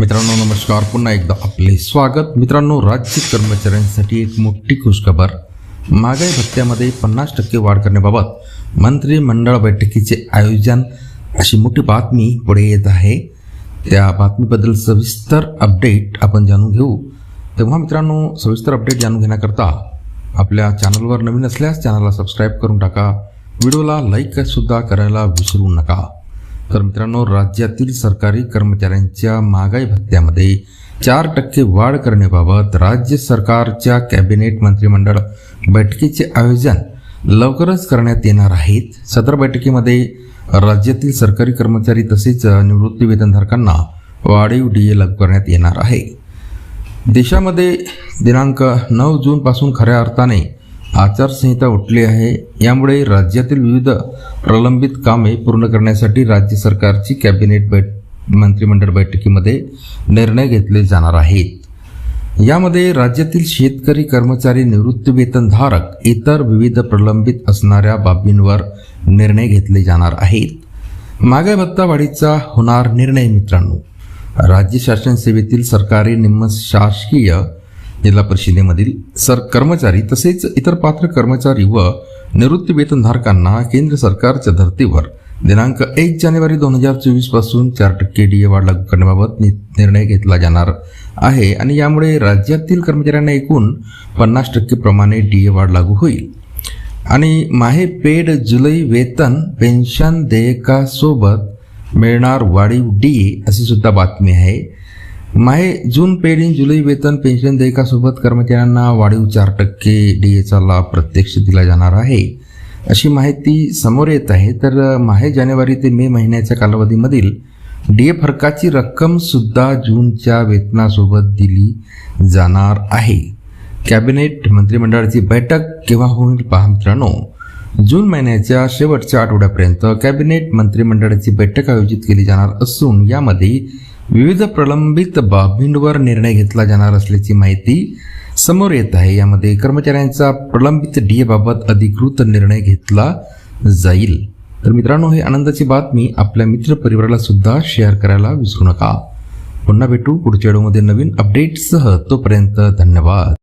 मित्रांनो नमस्कार. पुन्हा एकदा आपले स्वागत. मित्रांनो राज्य कर्मचाऱ्यांसाठी एक मोठी खुशखबर. महागाई भत्त्यामध्ये पन्नास टक्के वाढ करण्याबाबत मंत्रिमंडळ बैठकीचे आयोजन अशी मोठी बातमी पुढे येत आहे. त्या बातमीबद्दल सविस्तर अपडेट आपण जाणून घेऊ. तेव्हा मित्रांनो सविस्तर अपडेट जाणून घेण्याकरता आपल्या चॅनलवर नवीन असल्यास चॅनलला सबस्क्राईब करून टाका. व्हिडिओला लाईक सुद्धा करायला विसरू नका. तर मित्रांनो राज्यातील सरकारी कर्मचाऱ्यांच्या महागाई भत्त्यामध्ये चार टक्के वाढ करण्याबाबत राज्य सरकारच्या कॅबिनेट मंत्रिमंडळ बैठकीचे आयोजन लवकरच करण्यात येणार आहेत. सदर बैठकीमध्ये राज्यातील सरकारी कर्मचारी तसेच निवृत्ती वेतनधारकांना वाढीव डी ए लागू करण्यात येणार आहे. देशामध्ये दिनांक नऊ जूनपासून खऱ्या अर्थाने आचारसंहिता उठली आहे. यामुळे राज्यातील विविध प्रलंबित कामे पूर्ण करण्यासाठी राज्य सरकारची कॅबिनेट बैठ मंत्रिमंडळ बैठकीमध्ये निर्णय घेतले जाणार आहेत. यामध्ये राज्यातील शेतकरी कर्मचारी निवृत्तीवेतनधारक इतर विविध प्रलंबित असणाऱ्या बाबींवर निर्णय घेतले जाणार आहेत. मागे भत्ता वाढीचा होणार निर्णय मित्रांनो. राज्य शासन सेवेतील सरकारी निम्न शासकीय जिल्हा परिषदेमधील सर कर्मचारी तसेच इतर पात्र कर्मचारी व निवृत्ती वेतनधारकांना केंद्र सरकारच्या धर्तीवर दिनांक एक जानेवारी दोन हजार चोवीसपासून चार टक्के डी ए वाढ लागू करण्याबाबत नि- निर्णय घेतला जाणार आहे. आणि यामुळे राज्यातील कर्मचाऱ्यांना एकूण पन्नास टक्के प्रमाणे डी ए वाढ लागू होईल. आणि माहे पेड जुलै वेतन पेन्शन देयकासोबत मिळणार वाढीव डी ए अशी सुद्धा बातमी आहे. माहे जून पेड इन जुलै वेतन पेन्शन देयकासोबत कर्मचाऱ्यांना वाढीव चार टक्के डी एचा लाभ प्रत्यक्ष दिला जाणार आहे. अशी माहिती समोर येत आहे. तर माहे जानेवारी ते मे महिन्याच्या कालावधीमधील डी ए फरकाची रक्कम सुद्धा जूनच्या वेतनासोबत दिली जाणार आहे. कॅबिनेट मंत्रिमंडळाची बैठक केव्हा होईल पहा मित्रांनो. जून महिन्याच्या शेवटच्या आठवड्यापर्यंत कॅबिनेट मंत्रिमंडळाची बैठक आयोजित केली जाणार असून यामध्ये विविध प्रलंबित बाबींवर निर्णय घेतला जाणार असल्याची माहिती समोर येत आहे. यामध्ये कर्मचाऱ्यांचा प्रलंबित डी बाबत अधिकृत निर्णय घेतला जाईल. तर मित्रांनो ही आनंदाची बातमी आपल्या मित्र परिवाराला सुद्धा शेअर करायला विसरू नका. पुन्हा भेटू पुढच्या व्हिडिओमध्ये नवीन अपडेटसह तोपर्यंत धन्यवाद.